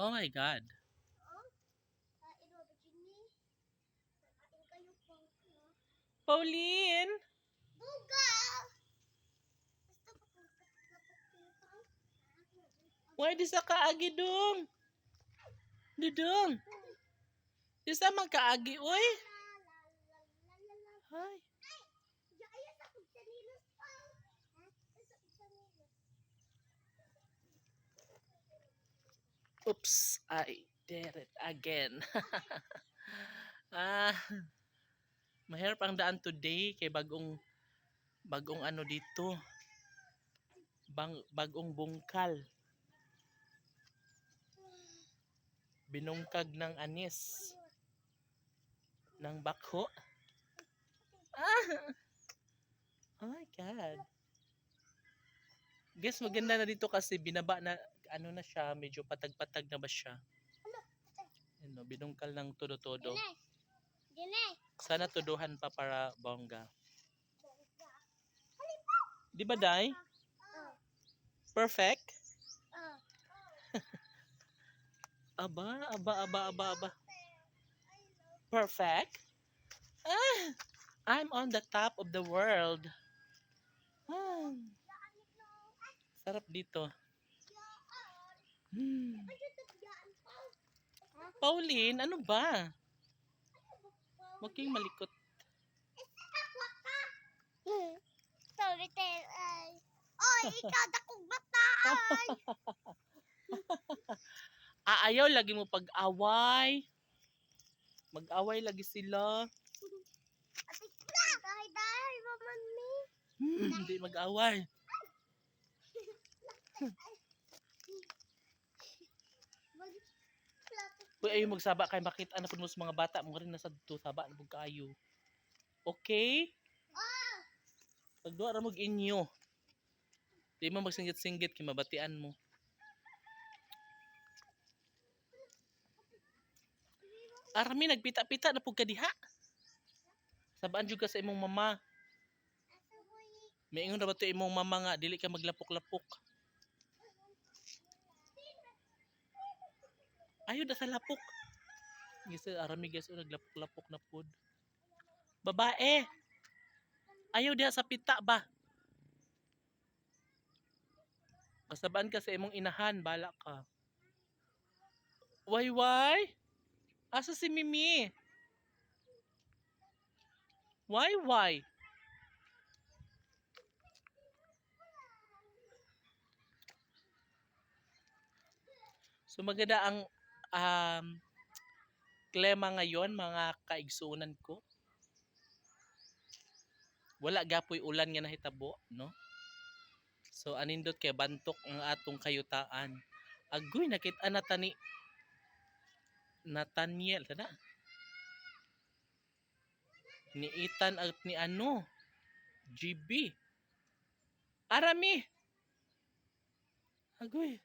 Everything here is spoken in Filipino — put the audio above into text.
Oh my God. Pauline! Buga! Why di sa kaagi dong? Dudong. Di sa man kaagi, oy. Hay. Yaya sa kutsanilos pa. Ha? Sa kutsanilos. Oops, I did it again. ah, mahirap ang daan today kay bagong bagong ano dito. Bang, bagong bungkal. Binungkag ng anis. Ng bakho. Ah! Oh my God. Guess maganda na dito kasi binaba na ano na siya, medyo patag-patag na ba siya? Ano, binungkal ng todo-todo. Sana tuduhan pa para bongga. Di ba, Day? Oh. Perfect? Oh. Aba, aba, aba, aba, aba. Perfect? Ah, I'm on the top of the world. Ah, sarap dito. Hmm. Pauline, ano ba? Huwag kayong malikot. Sorry, Tel. Oy, ikaw dakong bata. Ay. Aayaw lagi mo pag-away. Mag-away lagi sila. Atik na. Dahil maman. Hmm, hindi mag-away. Uy, ayaw magsaba kay makita na po mo sa mga bata mo rin nasa dito saba na pug kaayo. Okay? Pagduwa ra mag inyo. Di mo magsinggit-singgit kay mabatian mo. Arami nagpita-pita na pug ka diha. Sabaan jud ka sa imong mama. Maingon ra ba to imong mama nga dili ka maglapok-lapok. Ayaw da sa lapok. Gisa arami guys o naglapok-lapok na pod. Babae. Ayaw diha sa pita ba? Kasabaan ka sa imong inahan, bala ka. Why why? Asa si Mimi? Why why? So maganda ang um, klema ngayon mga kaigsunan ko. Wala gapoy ulan nga nahitabo, no? So anindot kay bantok ang atong kayutaan. Agoy nakita na tani Nathaniel kana. Ni Ethan at ni ano? GB. Arami. Agoy.